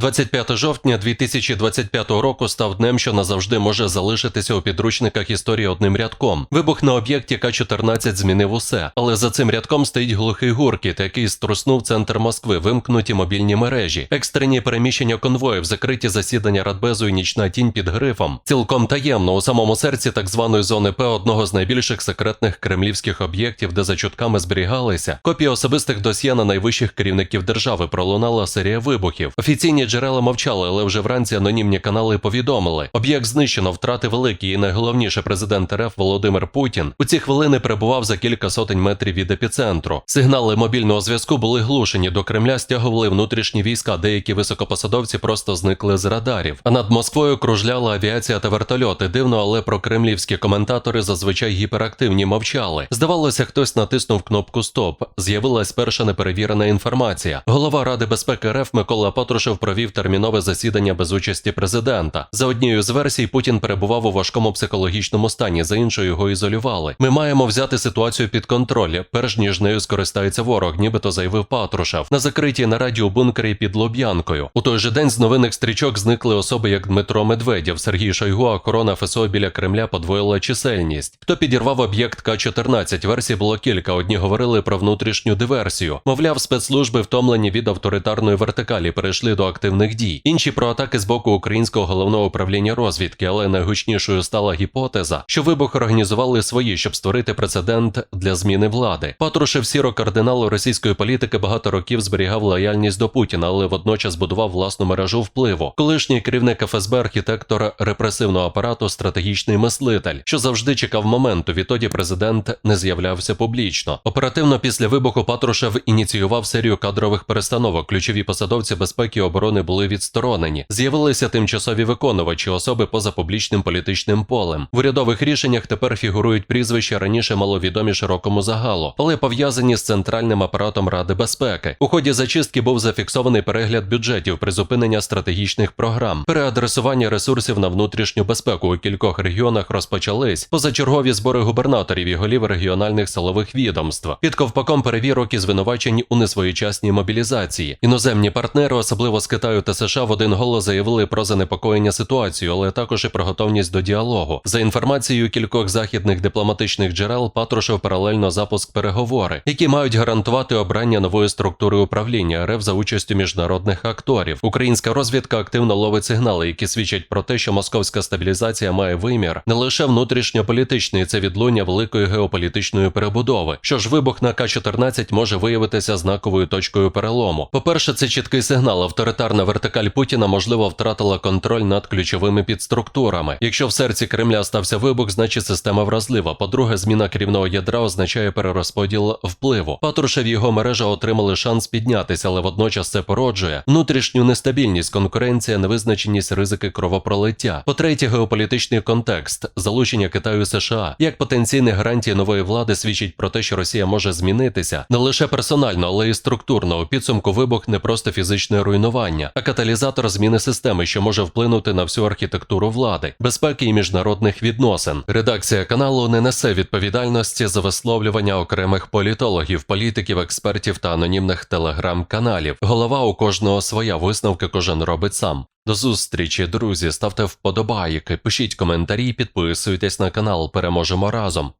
25 жовтня 2025 року став днем, що назавжди може залишитися у підручниках історії одним рядком. Вибух на об'єкті К-14 змінив усе, але за цим рядком стоїть глухий гуркіт, який струснув центр Москви, вимкнуті мобільні мережі, екстрені переміщення конвоїв, закриті засідання Радбезу і нічна тінь під грифом. Цілком таємно у самому серці так званої зони П одного з найбільших секретних кремлівських об'єктів, де за чутками зберігалися копії особистих досьє на найвищих керівників держави. Пролунала серія вибухів. Офіційні джерела мовчали, але вже вранці анонімні канали повідомили. Об'єкт знищено, втрати великі, і найголовніше президент РФ Володимир Путін у ці хвилини перебував за кілька сотень метрів від епіцентру. Сигнали мобільного зв'язку були глушені. До Кремля стягували внутрішні війська. Деякі високопосадовці просто зникли з радарів. А над Москвою кружляла авіація та вертольоти. Дивно, але про кремлівські коментатори зазвичай гіперактивні мовчали. Здавалося, хтось натиснув кнопку Стоп. З'явилась перша неперевірена інформація. Голова Ради безпеки РФ Микола Патрушев провів термінове засідання без участі президента. За однією з версій, Путін перебував у важкому психологічному стані, за іншою його ізолювали. Ми маємо взяти ситуацію під контроль, перш ніж нею скористається ворог, нібито заявив Патрушев на закритій нараді у бункері під Лоб'янкою. У той же день з новинних стрічок зникли особи, як Дмитро Медведєв, Сергій Шойгу, охорона ФСО біля Кремля подвоїла чисельність. Хто підірвав об'єкт К-14? Версій було кілька. Одні говорили про внутрішню диверсію. Мовляв, спецслужби втомлені від авторитарної вертикалі перейшли до активних дій. Інші про атаки з боку українського головного управління розвідки, але найгучнішою стала гіпотеза, що вибух організували свої, щоб створити прецедент для зміни влади. Патрушев сіро кардинал російської політики багато років зберігав лояльність до Путіна, але водночас будував власну мережу впливу. Колишній керівник ФСБ, архітектор репресивного апарату, стратегічний мислитель, що завжди чекав моменту. Відтоді президент не з'являвся публічно. Оперативно після вибуху Патрушев ініціював серію кадрових перестановок. Ключові посадовці безпеки і оборони були відсторонені. З'явилися тимчасові виконувачі, особи поза публічним політичним полем. В урядових рішеннях тепер фігурують прізвища раніше маловідомі широкому загалу, але пов'язані з центральним апаратом Ради безпеки. У ході зачистки був зафіксований перегляд бюджетів, призупинення стратегічних програм, переадресування ресурсів на внутрішню безпеку у кількох регіонах розпочались позачергові збори губернаторів і голів регіональних силових відомств. Під ковпаком перевірок і звинувачень у несвоєчасній мобілізації. Іноземні партнери, особливо з Китаю та США, в один голос заявили про занепокоєння ситуацією, але також і про готовність до діалогу. За інформацією кількох західних дипломатичних джерел, Патрушев паралельно запуск переговори, які мають гарантувати обрання нової структури управління РФ за участю міжнародних акторів. Українська розвідка активно ловить сигнали, які свідчать про те, що московська стабілізація має вимір не лише внутрішньополітичний, це відлуння великої геополітичної перебудови. Що ж, вибух на К-14 може виявитися знаковою точкою перелому. По-перше, це чіткий сигнал. Авторитарна вертикаль Путіна можливо втратила контроль над ключовими підструктурами. Якщо в серці Кремля стався вибух, значить система вразлива. По-друге, зміна керівного ядра означає перерозподіл впливу. Патрушев і його мережа отримали шанс піднятися, але водночас це породжує внутрішню нестабільність, конкуренція, невизначеність, ризики кровопролиття. По-третє, геополітичний контекст, залучення Китаю США як потенційні гарантії нової влади свідчить про те, що Росія може змінитися не лише персонально, але й структурно. У підсумку вибух не просто фізичне руйнування, а каталізатор зміни системи, що може вплинути на всю архітектуру влади, безпеки і міжнародних відносин. Редакція каналу не несе відповідальності за висловлювання окремих політологів, політиків, експертів та анонімних телеграм-каналів. Голова у кожного своя висновки кожен робить сам. До зустрічі, друзі. Ставте вподобайки, пишіть коментарі, підписуйтесь на канал. Переможемо разом.